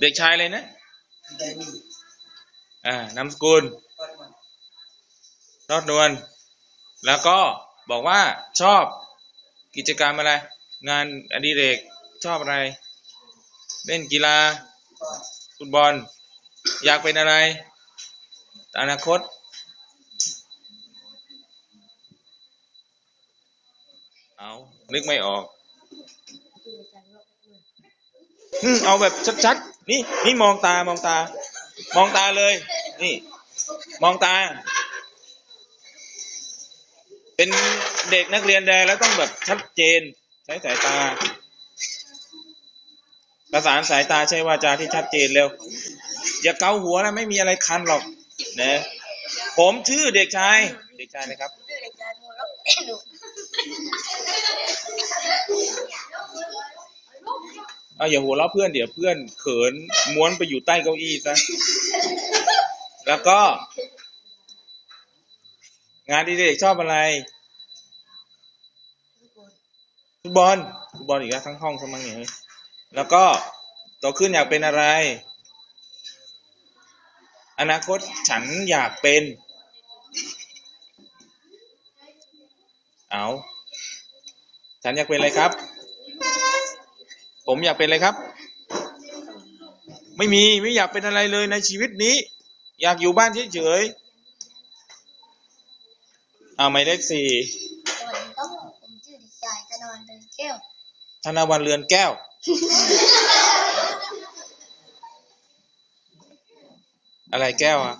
เด็กชายเลยนะแดนี่อ่านามสกุลก็มันรอดนวลแล้วก็บอกว่าชอบกิจกรรมอะไร งานอดิเรกชอบอะไร เล่นกีฬาก็ฟุตบอล อยากเป็นอะไร อนาคต เอา นึกไม่ออก อืมเอาแบบชัดๆ นี่นี่มองตามองตา มองตาเลย นี่ มองตา เป็นเด็กนักเรียนแดแล้วต้องแบบชัดเจน ใช้สายตา ประสานสายตาใช้วาจาที่ชัดเจนเร็ว อย่าเกาหัวนะไม่มีอะไรคันหรอกนะผมชื่อเด็กชาย เด็กชายนะครับ ชื่อเด็กชายโมโลหนู เอาอย่าหัวเราะเพื่อนเดี๋ยวเพื่อนเขินม้วนไปอยู่ใต้เก้าอี้ซะแล้วก็ งานอดีเด็กชอบอะไรฟุตบอลฟุตบอลอีกแล้วทั้งห้องทั้งมังเนี่ยเฮ้ยแล้วก็โตขึ้นอยากเป็นอะไร อนาคตฉันอยากเป็น เอาฉันอยากเป็นอะไรครับ ผมอยากเป็นอะไรครับ ไม่มีไม่อยากเป็นอะไรเลยในชีวิตนี้ อยากอยู่บ้านเฉยๆเอาหมายเลขสี่สวัสดีครับผมชื่อเด็กชายธนวันเดินแก้วธนวันเรือนแก้ว อะไรแก้วอะ